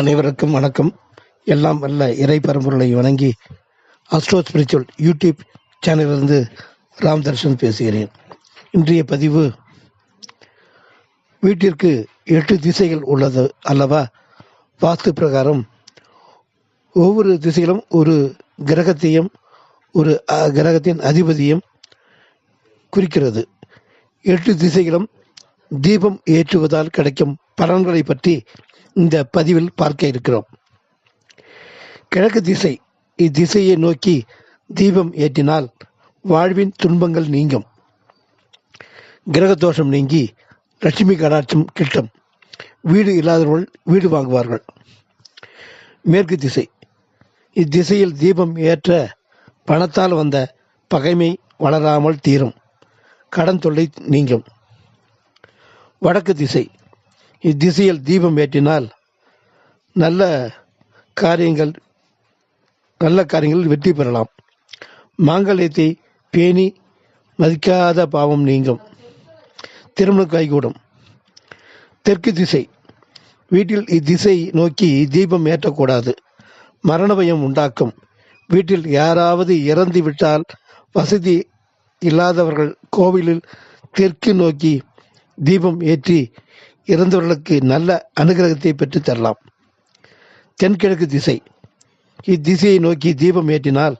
அனைவருக்கும் வணக்கம். எல்லாம் வல்ல இறை பரம்பொருளை வணங்கி அஸ்ட்ரோ ஸ்பிரிச்சுவல் யூடியூப் சேனலிலிருந்து ராம் தர்ஷன் பேசுகிறேன். இன்றைய பதிவு வீட்டிற்கு எட்டு திசைகள் உள்ளது அல்லவா? வாஸ்து பிரகாரம் ஒவ்வொரு திசையிலும் ஒரு கிரகத்தையும் ஒரு கிரகத்தின் அதிபதியும் குறிக்கிறது. எட்டு திசைகளும் தீபம் ஏற்றுவதால் கிடைக்கும் பலன்களை பற்றி இந்த பதிவில் பார்க்க இருக்கிறோம். கிழக்கு திசை இத்திசையை நோக்கி தீபம் ஏற்றினால் வாழ்வின் துன்பங்கள் நீங்கும். கிரக தோஷம் நீங்கி லட்சுமி கடாட்சம் கிட்டும் வீடு இல்லாதவர்கள் வீடு வாங்குவார்கள். மேற்கு திசை இத்திசையில் தீபம் ஏற்ற பணத்தால் வந்த பகைமை வளராமல் தீரும். கடன் தொல்லை நீங்கும். வடக்கு திசை இத்திசையில் தீபம் ஏற்றினால் நல்ல காரியங்கள் நல்ல காரியங்களில் வெற்றி பெறலாம். மாங்கல்யத்தை பேணி மதிக்காத பாவம் நீங்கும். திருமணம் கைகூடும். தெற்கு திசை. வீட்டில் இத்திசை நோக்கி தீபம் ஏற்றக்கூடாது. மரண பயம் உண்டாக்கும். வீட்டில் யாராவது இறந்து விட்டால் வசதி இல்லாதவர்கள் கோவிலில் தெற்கு நோக்கி தீபம் ஏற்றி இறந்தவர்களுக்கு நல்ல அனுகிரகத்தை பெற்றுத் தரலாம். தென்கிழக்கு திசை. இத்திசையை நோக்கி தீபம் ஏற்றினால்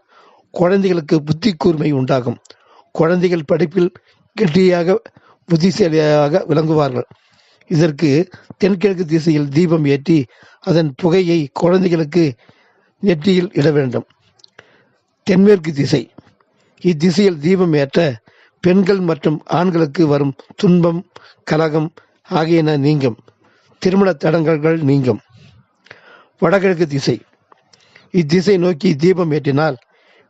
குழந்தைகளுக்கு புத்தி கூர்மை உண்டாகும். குழந்தைகள் படிப்பில் கெட்டியாக புத்திசாலியாக விளங்குவார்கள். இதற்கு தென்கிழக்கு திசையில் தீபம் ஏற்றி அதன் புகையை குழந்தைகளுக்கு நெற்றியில் இட வேண்டும். தென்மேற்கு திசை. இத்திசையில் தீபம் ஏற்ற பெண்கள் மற்றும் ஆண்களுக்கு வரும் துன்பம் கலகம் ஆகியன நீங்கும். திருமண தடங்கல்கள் நீங்கும். வடகிழக்கு திசை. இத்திசை நோக்கி தீபம் ஏற்றினால்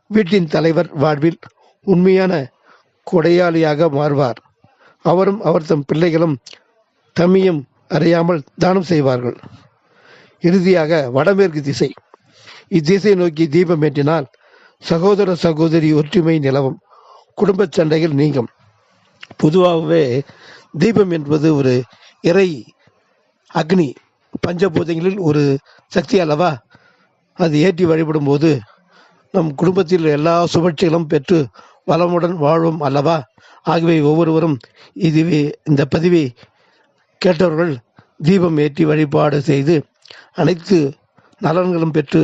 வீட்டின் தலைவர் வாழ்வில் உண்மையான கொடையாளியாக மாறுவார். அவரும் அவர் தம் பிள்ளைகளும் தம்மியும் அறியாமல் தானம் செய்வார்கள். இறுதியாக வடமேற்கு திசை. இத்திசை நோக்கி தீபம் ஏற்றினால் சகோதர சகோதரி ஒற்றுமை நிலவும். குடும்ப சண்டைகள் நீங்கும். பொதுவாகவே தீபம் என்பது ஒரு இறை அக்னி பஞ்சபூதங்களில் ஒரு சக்தி அல்லவா? அது ஏற்றி வழிபடும் போது நம் குடும்பத்தில் எல்லா சுழற்சிகளும் பெற்று வளமுடன் வாழும் அல்லவா? ஆகவே ஒவ்வொருவரும் இதுவே இந்த பதிவை கேட்டவர்கள் தீபம் ஏற்றி வழிபாடு செய்து அனைத்து நலன்களும் பெற்று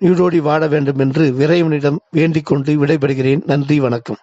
நீடோடி வாழ வேண்டும் என்று விரைவனிடம் வேண்டிக் கொண்டு விடைபெறுகிறேன். நன்றி வணக்கம்.